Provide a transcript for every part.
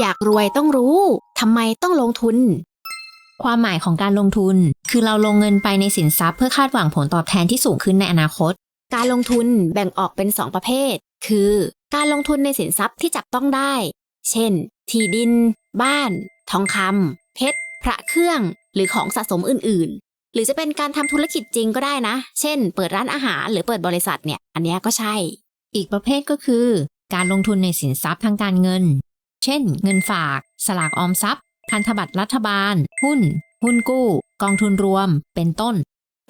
อยากรวยต้องรู้ทำไมต้องลงทุน ความหมายของการลงทุน คือเราลงเงินไปในสินทรัพย์เพื่อคาดหวังผลตอบแทนที่สูงขึ้นในอนาคต การลงทุนแบ่งออกเป็น 2 ประเภท คือ การลงทุนในสินทรัพย์ที่จับต้องได้ เช่น ที่ดิน บ้าน ทองคำเพชร พระเครื่อง หรือของสะสมอื่น ๆ หรือจะเป็นการทำธุรกิจจริงก็ได้นะ เช่น เปิดร้านอาหารหรือเปิดบริษัทเนี่ย อันเนี้ยก็ใช่ อีกประเภทก็คือ การลงทุนในสินทรัพย์ทางการเงิน เช่น เงินฝาก สลากออมทรัพย์ พันธบัตรรัฐบาล หุ้น หุ้นกู้ กองทุนรวม เป็นต้น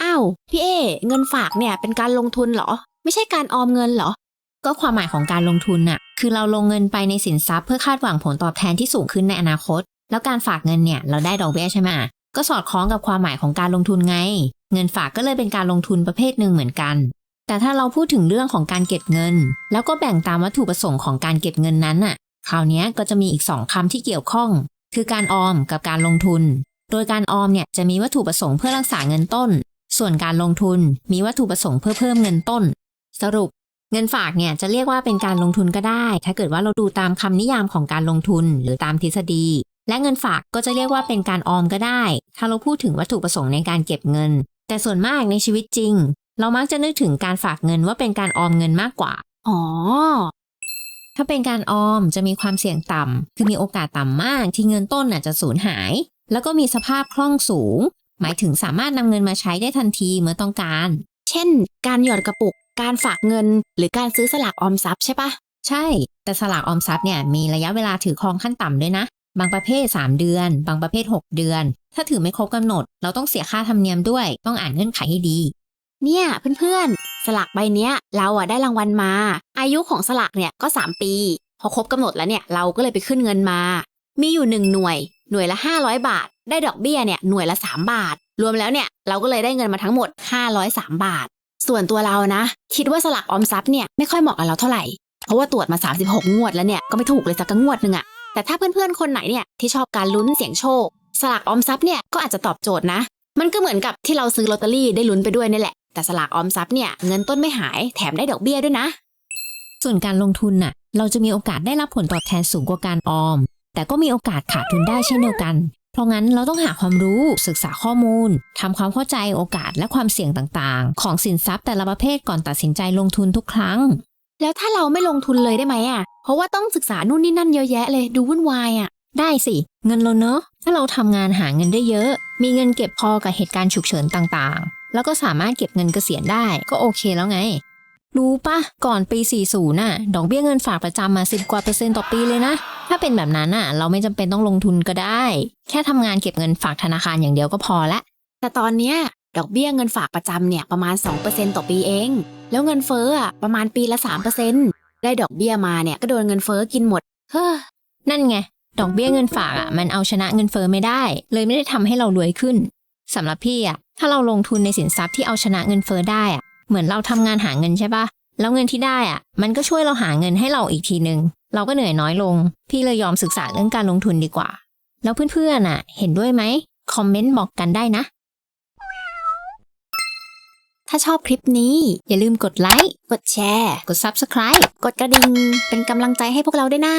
อ้าว พี่เอ เงินฝากเนี่ยเป็นการลงทุนเหรอ ไม่ใช่การออมเงินเหรอ ก็ความหมายของการลงทุนน่ะ คือเราลงเงินไปในสินทรัพย์เพื่อคาดหวังผลตอบแทนที่สูงขึ้นในอนาคต แล้วการฝากเงินเนี่ยเราได้ดอกเบี้ยใช่ไหมก็สอดคล้องกับความหมายของการลงทุนไง เงินฝากก็เลยเป็นการลงทุนประเภทหนึ่งเหมือนกัน แต่ถ้าเราพูดถึงเรื่องของการเก็บเงิน แล้วก็แบ่งตามวัตถุประสงค์ของการเก็บเงินนั้นน่ะ คราวนี้ก็จะมีอีกสองคำที่เกี่ยวข้อง คือการออมกับการลงทุน โดยการออมเนี่ยจะมีวัตถุประสงค์เพื่อรักษาเงินต้น ส่วนการลงทุนมีวัตถุประสงค์เพื่อเพิ่มเงินต้น สรุป เงินฝากเนี่ยจะเรียกว่าเป็นการลงทุนก็ได้ ถ้าเกิดว่าเราดูตามคำนิยามของการลงทุนหรือตามทฤษฎี และเงินฝากก็จะเรียกว่าเป็นการออมก็ได้ ถ้าเราพูดถึงวัตถุประสงค์ในการเก็บเงิน แต่ส่วนมากในชีวิตจริง เรามักจะนึกถึงการฝากเงินว่าเป็นการออมเงินมากกว่า อ๋อาเป็นการออมจะมีความเสี่ยงต่ำ คือมีโอกาสต่ำมากที่เงินต้นน่ะจะสูญหาย แล้วก็มีสภาพคล่องสูง หมายถึงสามารถนำเงินมาใช้ได้ทันทีเมื่อต้องการ เช่น การหยอดกระปุก การฝากเงิน หรือการซื้อสลากออมทรัพย์ใช่ปะใช่ แต่สลากออมทรัพย์เนี่ยมีระยะเวลาถือครองขั้นต่ำด้วยนะ บางประเภท 3 เดือน บางประเภท 6 เดือน ถ้าถือไม่ครบกำหนด เราต้องเสียค่าธรรมเนียมด้วย ต้องอ่านเงื่อนไขให้ดี เนี่ยเพื่อนๆ สลากใบเนี้ยเราอะได้รางวัลมา อายุของสลากเนี่ยก็ 3 ปี พอครบกำหนดแล้วเนี่ยเราก็เลยไปขึ้นเงินมา มีอยู่หนึ่งหน่วย หน่วยละ 500 บาท ได้ดอกเบี้ยเนี่ยหน่วยละ 3 บาท รวมแล้วเนี่ยเราก็เลยได้เงินมาทั้งหมด 503 บาท ส่วนตัวเรานะ คิดว่าสลากออมทรัพย์เนี่ยไม่ค่อยเหมาะกับเราเท่าไหร่เพราะว่าตรวจมา 36 งวดแล้วเนี่ยก็ไม่ถูกเลยสักงวดหนึ่งอะแต่ถ้าเพื่อนๆคนไหนเนี่ยที่ชอบการลุ้นเสี่ยงโชค สลากออมทรัพย์เนี่ยก็อาจจะตอบโจทย์นะ มันก็เหมือนกับที่เราซื้อลอตเตอรี่ได้ลุ้นไปด้วยนี่แหละแต่สลากออมทรัพย์เนี่ยเงินต้นไม่หายแถมได้ดอกเบี้ยด้วยนะ ส่วนการลงทุนน่ะ เราจะมีโอกาสได้รับผลตอบแทนสูงกว่าการออม แต่ก็มีโอกาสขาดทุนได้เช่นเดียวกัน เพราะงั้นเราต้องหาความรู้ศึกษาข้อมูลทำความเข้าใจโอกาสและความเสี่ยงต่างๆ ของสินทรัพย์แต่ละประเภทก่อนตัดสินใจลงทุนทุกครั้ง แล้วถ้าเราไม่ลงทุนเลยได้ไหมอะ เพราะว่าต้องศึกษานู่นนี่นั่นเยอะแยะเลยดูวุ่นวายอะ ได้สิ เงินเราเนอะถ้าเราทำงานหาเงินได้เยอะ มีเงินเก็บพอกับเหตุการณ์ฉุกเฉินต่างๆ แล้วก็สามารถเก็บเงินเกษียณได้ก็โอเคแล้วไง รู้ปะก่อนปี 40 น่ะ ดอกเบี้ยเงินฝากประจำมา10 กว่าเปอร์เซ็นต์ต่อปีเลยนะ ถ้าเป็นแบบนั้นน่ะ เราไม่จำเป็นต้องลงทุนก็ได้ แค่ทำงานเก็บเงินฝากธนาคารอย่างเดียวก็พอละ แต่ตอนเนี้ยดอกเบี้ยเงินฝากประจำเนี่ยประมาณ 2%ต่อปีเอง แล้วเงินเฟ้ออะประมาณปีละ 3%ได้ดอกเบี้ยมาเนี่ยก็โดนเงินเฟ้อกินหมด เฮ้อ นั่นไง ดอกเบี้ยเงินฝากอะมันเอาชนะเงินเฟ้อไม่ได้ เลยไม่ได้ทำให้เรารวยขึ้นสำหรับพี่อะถ้าเราลงทุนในสินทรัพย์ที่เอาชนะเงินเฟ้อได้อะ เหมือนเราทำงานหาเงินใช่ปะแล้วเงินที่ได้อะ มันก็ช่วยเราหาเงินให้เราอีกทีหนึ่งเราก็เหนื่อยน้อยลง พี่เลยยอมศึกษาเรื่องการลงทุนดีกว่า แล้วเพื่อนๆอะ เห็นด้วยไหมคอมเมนต์บอกกันได้นะ ถ้าชอบคลิปนี้ อย่าลืมกดไลค์ กดแชร์ กด Subscribe กดกระดิ่ง เป็นกำลังใจให้พวกเราด้วยนะ